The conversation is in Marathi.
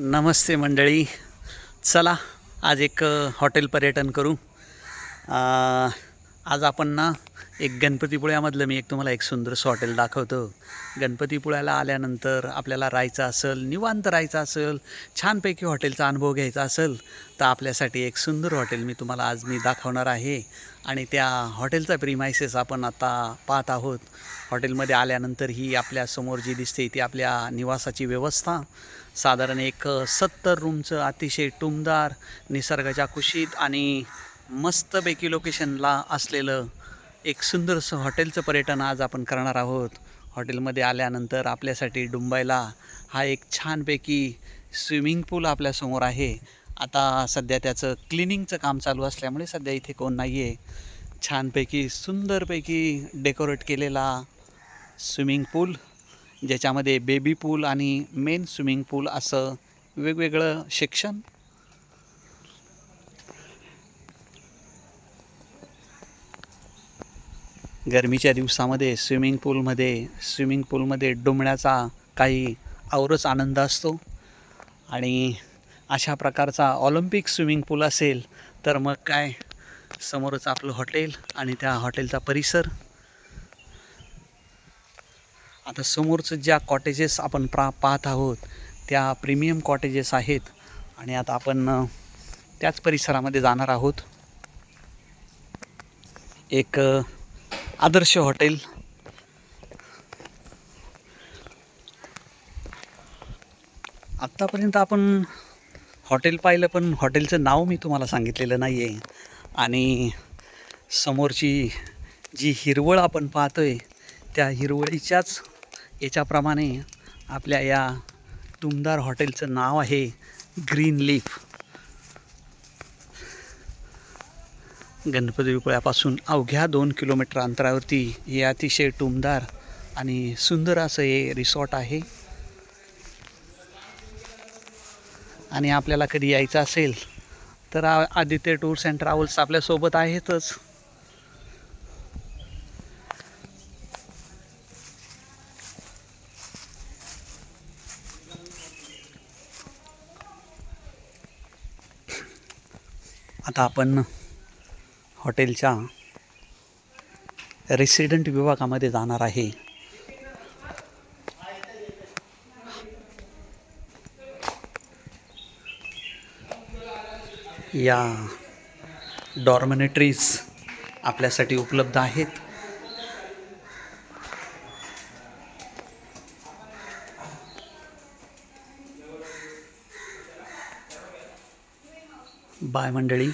नमस्ते मंडळी. चला आज एक हॉटेल पर्यटन करू. आज आपण ना एक गणपतीपुळ्यामधलं मी एक तुम्हाला एक सुंदरसं हॉटेल दाखवतो. गणपतीपुळ्याला आल्यानंतर आपल्याला राहायचं असेल निवांत राहायचं असेल छानपैकी हॉटेलचा अनुभव घ्यायचा असेल तर आपल्यासाठी एक सुंदर हॉटेल मी तुम्हाला आज मी दाखवणार आहे. आणि त्या हॉटेलचा प्रिमायसेस आपण आता पाहत आहोत. हॉटेलमध्ये आल्यानंतर ही आपल्यासमोर जी दिसते ती आपल्या निवासाची व्यवस्था. साधारण एक सत्तर रूमचं अतिशय टुमदार निसर्गाच्या कुशीत आणि मस्तपैकी लोकेशनला असलेलं एक सुंदरसं हॉटेलचं पर्यटन आज आपण करणार आहोत. हॉटेलमध्ये आल्यानंतर आपल्यासाठी डुंबायला हा एक छानपैकी स्विमिंग पूल आपल्यासमोर आहे. आता सध्या त्याचं क्लिनिंगचं काम चालू असल्यामुळे सध्या इथे कोण नाही आहे छानपैकी सुंदरपैकी डेकोरेट केलेला स्विमिंग पूल ज्याच्यामध्ये बेबी पूल आणि मेन स्विमिंग पूल असं वेगवेगळं शिक्षण गरमीच्या दिवसामध्ये स्विमिंग पूलमध्ये स्विमिंग पूलमध्ये डुंबण्याचा काही औरच आनंद असतो. आणि अशा प्रकारचा ऑलिम्पिक स्विमिंग पूल असेल तर मग काय? समोरच आपलं हॉटेल आणि त्या हॉटेलचा परिसर. आता समोरचं ज्या कॉटेजेस आपण प्रा पाहत आहोत त्या प्रीमियम कॉटेजेस आहेत. आणि आता आपण त्याच परिसरामध्ये जाणार आहोत. एक आदर्श हॉटेल. आत्तापर्यंत आपण हॉटेल पाहिलं पण हॉटेलचं नाव मी तुम्हाला सांगितलेलं नाही आहे आणि समोरची जी हिरवळ आपण पाहतो आहे त्या हिरवळीच्याच याच्याप्रमाणे आपल्या या तुमदार हॉटेलचं नाव आहे ग्रीन लीफ. गणपती विपुळ्यापासून अवघ्या दोन किलोमीटर अंतरावरती हे अतिशय टुमदार आणि सुंदर असं हे रिसॉर्ट आहे. आणि आपल्याला कधी यायचं असेल तर आ- आदित्य टूर्स अँड ट्रॅव्हल्स आपल्यासोबत आहेतच. आता आपण हॉटेलच्या रेसिडेंट विभागामध्ये जाणार आहे. या डॉर्मनेटरीज आपल्यासाठी उपलब्ध आहेत. बाय मंडळी.